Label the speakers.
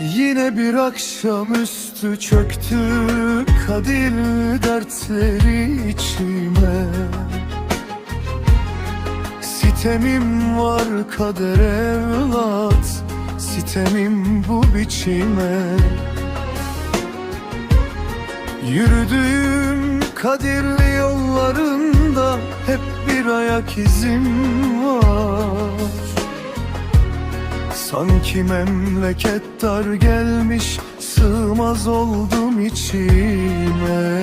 Speaker 1: Yine bir akşamüstü çöktü kadil dertleri içime. Sitemim var kader evlat, sitemim bu biçime. Yürüdüğüm kadirli yollarında Hep bir ayak izim var. Sanki memleket dar gelmiş Sığmaz oldum içime